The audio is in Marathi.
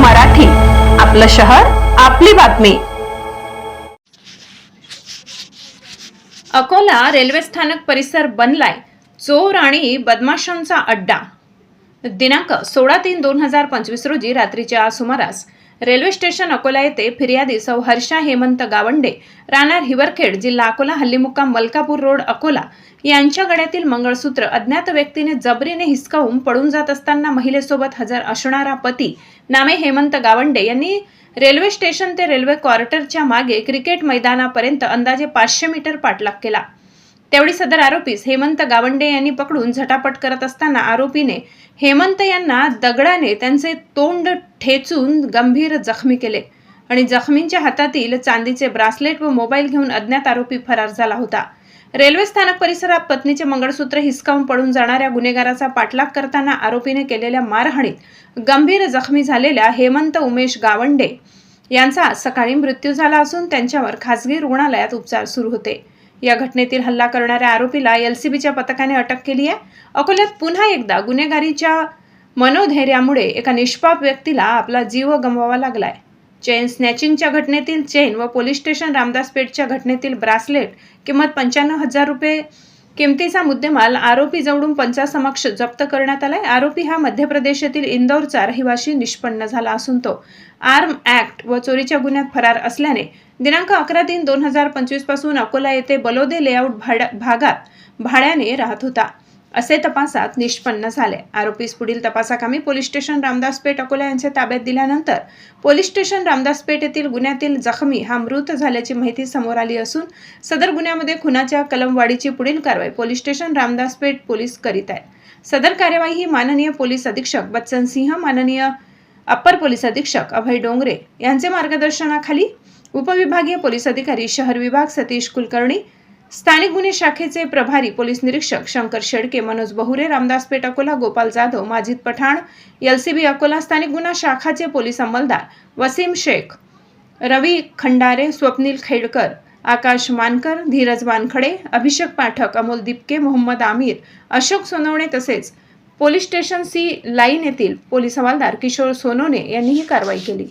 मराठी. आपलं शहर आपली बातमी. अकोला रेल्वे स्थानक परिसर बनलाय. चोर आणि बदमाशांचा अड्डा. दिनांक सोळा तीन दोन हजार पंचवीस रोजी रात्रीच्या सुमारास रेल्वे स्टेशन अकोला येथे फिर्यादी सौ हर्षा हेमंत गावंडे राहणार हिवरखेड जिल्हा अकोला हल्लीमुक्काम मलकापूर रोड अकोला यांच्या गळ्यातील मंगळसूत्र अज्ञात व्यक्तीने जबरीने हिसकावून पळून जात असताना महिलेसोबत हजर असणारा पती नामे हेमंत गावंडे यांनी रेल्वे स्टेशन ते रेल्वे क्वार्टरच्या मागे क्रिकेट मैदानापर्यंत अंदाजे पाचशे मीटर पाठलाग केला. तेवढी सदर आरोपीस हेमंत गावंडे यांनी पकडून झटापट करत असताना आरोपीने हेमंत यांना दगडाने त्यांचे तोंड ठेचून गंभीर जखमी केले आणि जखमींच्या हातातील चांदीचे ब्रासलेट व मोबाईल घेऊन अज्ञात आरोपी फरार झाला होता. रेल्वे स्थानक परिसरात पत्नीचे मंगळसूत्र हिसकावून पडून जाणाऱ्या गुन्हेगाराचा पाठलाग करताना आरोपीने केलेल्या मारहाणीत गंभीर जखमी झालेल्या हेमंत उमेश गावंडे यांचा सकाळी मृत्यू झाला असून त्यांच्यावर खासगी रुग्णालयात उपचार सुरू होते. या घटनेतील हल्ला करणाऱ्या आरोपीला एल सी बीच्या पथकाने अटक केली आहे. अकोल्यात पुन्हा एकदा गुन्हेगारीच्या मनोधैर्यामुळे एका निष्पाप व्यक्तीला आपला जीव गमवावा लागलाय. चेन स्नॅचिंगच्या घटनेतील चेन व पोलीस स्टेशन रामदासपेठच्या घटनेतील ब्रासलेट किंमत पंच्याण्णव हजार रुपये किमतीचा मुद्देमाल आरोपी जवळून पंचासमक्ष जप्त करण्यात आलाय. आरोपी हा मध्य प्रदेशातील इंदौरचा रहिवाशी निष्पन्न झाला असून तो आर्म ऍक्ट व चोरीच्या गुन्ह्यात फरार असल्याने दिनांक अकरा तीन दोन हजार पंचवीसपासून अकोला येथे बलोदे लेआउट भाड्या भागात भाड्याने राहत होता. असे तपासात निष्पन्न झाले. आरोपीस पुढील तपासाकामी पोलीस स्टेशन रामदासपेठ अकोला यांच्या ताब्यात दिल्यानंतर पोलीस स्टेशन रामदासपेठ येथील गुन्ह्यातील जखमी हा मृत झाल्याची माहिती समोर आली असून सदर गुन्ह्यामध्ये खुनाच्या कलमवाढीची पुढील कारवाई पोलीस स्टेशन रामदासपेठ पोलीस करीत आहेत सदर कार्यवाही ही माननीय पोलीस अधीक्षक बच्चन सिंह माननीय अप्पर पोलीस अधीक्षक अभय डोंगरे यांचे मार्गदर्शनाखाली उपविभागीय पोलीस अधिकारी शहर विभाग सतीश कुलकर्णी स्थानिक गुन्हे शाखेचे प्रभारी पोलीस निरीक्षक शंकर शेडके मनोज बहुरे रामदास पेठ अकोला गोपाल जाधव माजिद पठाण एलसीबी अकोला स्थानिक गुन्हा शाखाचे पोलीस अंमलदार वसीम शेख रवी खंडारे स्वप्नील खेडकर आकाश मानकर धीरज वानखडे अभिषेक पाठक अमोल दिपके मोहम्मद आमिर अशोक सोनवणे तसेच पोलीस स्टेशन सी लाईन येथील पोलीस हवालदार किशोर सोनवणे यांनी ही कारवाई केली.